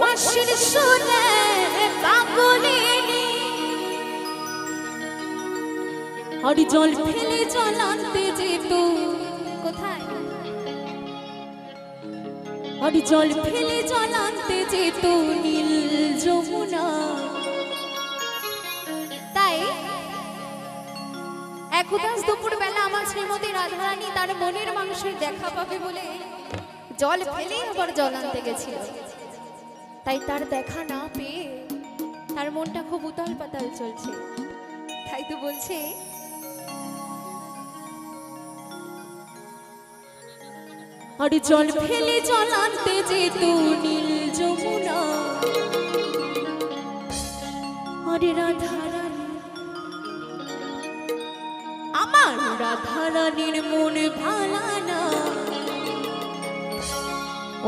পাশের শুনে কাবলিনি জল ফেলে জল যেত। কোথায়? আর জল ফেলে জল যেত নীল যমুনা। তাই এক উদাস দুপুর বেলা আমার শ্রীমতী রাধারানী তার মনের মানুষের দেখা পাবে বলে জল ফেলে আবার জল আনতে গেছিল। তাই তার দেখা না পেয়ে তার মনটা খুব উতাল পাতাল চলছে। তাই তো বলছে আর জল ফেলে জল আনতে যেত নীল যমুনা। আরে রাধা আমার রাধা রানীর মন ভালানা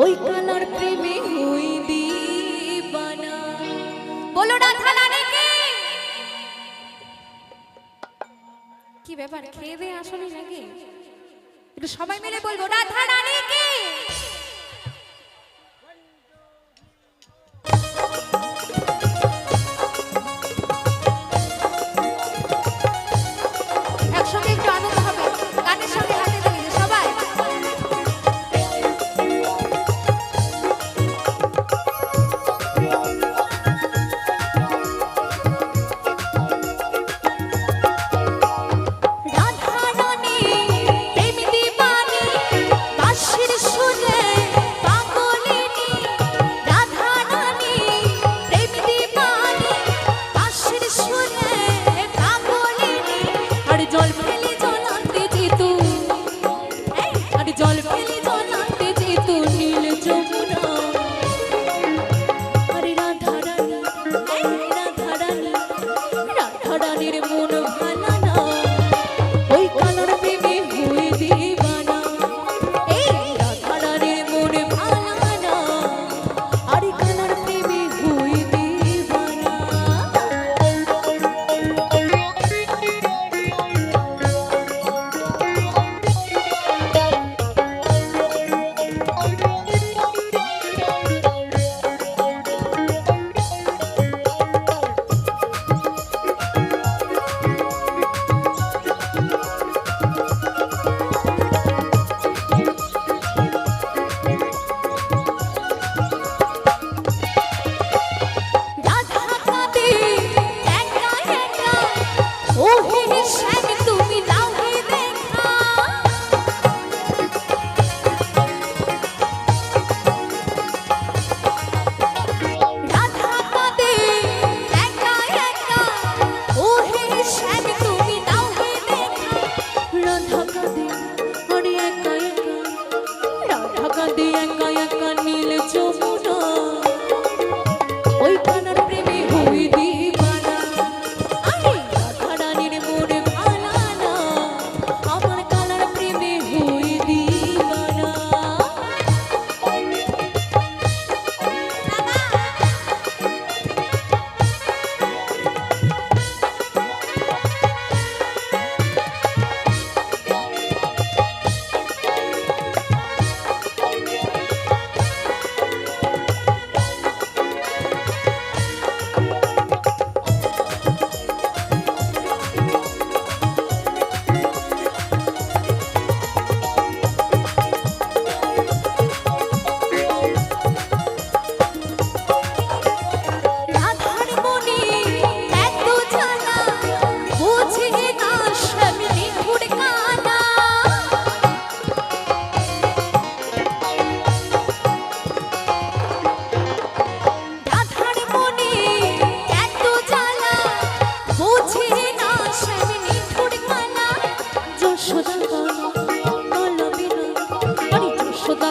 ওই কালার প্রেমে কি ব্যাপার খেয়ে দিয়ে আসলে নাকি? একটু সবাই মিলে বলব রাধা রানী কি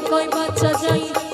কয় বাচ্চা যাই।